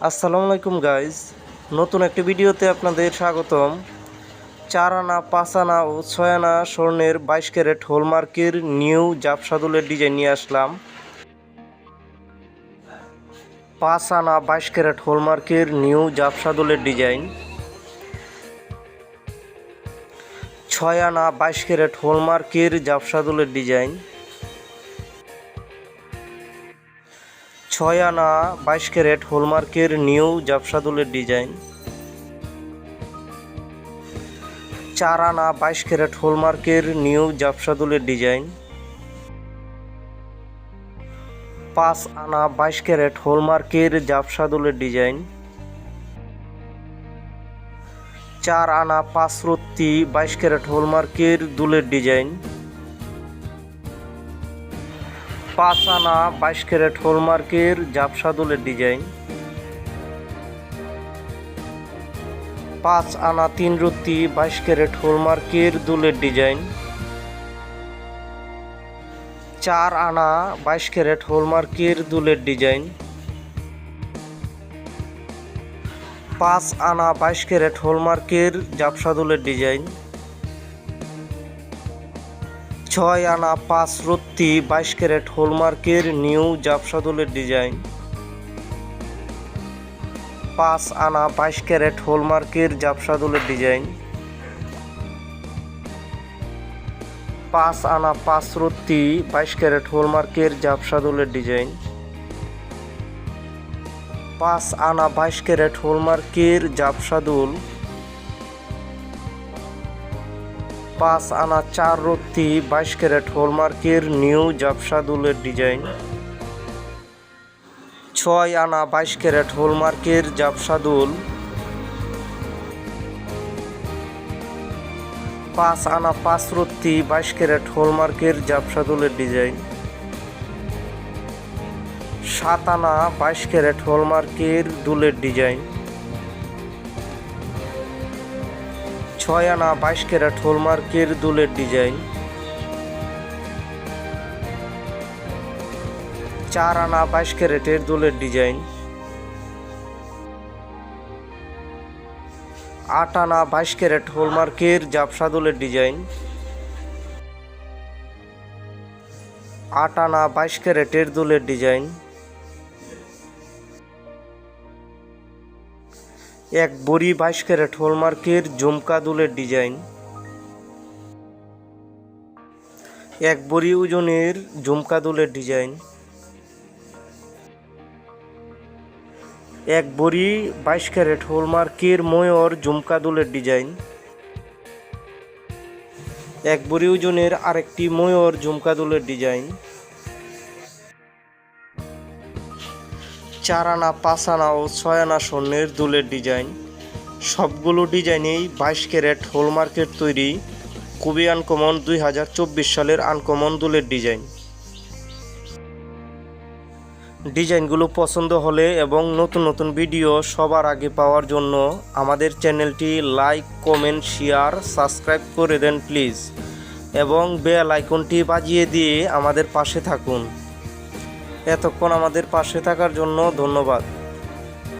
আসসালামু আলাইকুম গাইজ নতুন একটি ভিডিওতে আপনাদের স্বাগতম। চার আনা পাঁচ আনা ও ছয় আনা স্বর্ণের বাইশ ক্যারেট হলমার্কের নিউ জাপসাদুলের ডিজাইন নিয়ে আসলাম। পাঁচ আনা বাইশ ক্যারেট হলমার্কের নিউ জাপসাদুলের ডিজাইন ছয় আনা বাইশ ক্যারেট হলমার্কের জাপসাদুলের ডিজাইন ছয় আনা বাইশ ক্যারেট হলমার্কের নিউ জাপসাদুলের ডিজাইন। চার আনা বাইশ ক্যারেট হলমার্কের নিউ জাপসাদুলের ডিজাইন। পাঁচ আনা বাইশ ক্যারেট হলমার্কের জাপসাদুলের ডিজাইন। চার আনা পাঁচ রত্তি বাইশ ক্যারেট হলমার্কের দুলের ডিজাইন। পাঁচ আনা বাইশ ক্যারেট হলমার্কের জাপসাদুলের ডিজাইন। পাঁচ আনা, তিন রত্তি বাইশ ক্যারেট হলমার্কের দুলের ডিজাইন। চার আনা, বাইশ ক্যারেট হলমার্কের দুলের ডিজাইন। পাঁচ আনা, বাইশ ক্যারেট হলমার্কের জাপসাদুলের ডিজাইন। ছয় আনা পাঁচ রত্তি, বাইশ ক্যারেট হলমার্কের নিউ জাপসাদুলের ডিজাইন। পাঁচ আনা বাইশ ক্যারেট হলমার্কের জাপসাদুলের ডিজাইন। পাঁচ আনা পাঁচ রত্তি, বাইশ ক্যারেট হলমার্কের জাপসাদুলের ডিজাইন। পাঁচ আনা বাইশ ক্যারেট হলমার্কের জাপসাদুল পাঁচ আনা চার রত্তি, বাইশ ক্যারেট হলমার্কের নিউ জাপসাদুলের ডিজাইন। ছয় আনা বাইশ ক্যারেট হলমার্কের জাপসাদুল। পাঁচ আনা পাঁচ রত্তি, বাইশ ক্যারেট হলমার্কের জাপসাদুলের ডিজাইন। সাত আনা বাইশ ক্যারেট হলমার্কের দুলের ডিজাইন। ছয় আনা বাইশ ক্যারেট হলমার্কের দুলের ডিজাইন। চার আনা বাইশ ক্যারেটের দুলের ডিজাইন। আট আনা বাইশ ক্যারেট হলমার্কের জাপসা দুলের ডিজাইন। আট আনা বাইশ ক্যারেটের দুলের ডিজাইন। এক বড়ি বাইশ ক্যারেট হলমার্কের ঝুমকা দুলের ডিজাইন। এক বড়ি ওজনের ঝুমকা দুলের ডিজাইন। এক বড়ি বাইশ ক্যারেট হলমার্কের ময়ূর ঝুমকা দুলের ডিজাইন। এক বড়ি ওজনের আরেকটি ময়ূর ঝুমকা দুলের ডিজাইন। চার আনা পাঁচ আনা ও ছয় আনা স্বর্ণের দুলের ডিজাইন। সবগুলো ডিজাইনেই বাইশ ক্যারেট হলমার্কের তৈরি খুবই আনকমন দুই হাজার চব্বিশ সালের আনকমন দুলের ডিজাইন। ডিজাইনগুলো পছন্দ হলে এবং নতুন নতুন ভিডিও সবার আগে পাওয়ার জন্য আমাদের চ্যানেলটি লাইক, কমেন্ট, শেয়ার, সাবস্ক্রাইব করে দেন প্লিজ। এবং বেল আইকনটি বাজিয়ে দিয়ে আমাদের পাশে থাকুন। এতক্ষণ আমাদের পাশে থাকার জন্য ধন্যবাদ।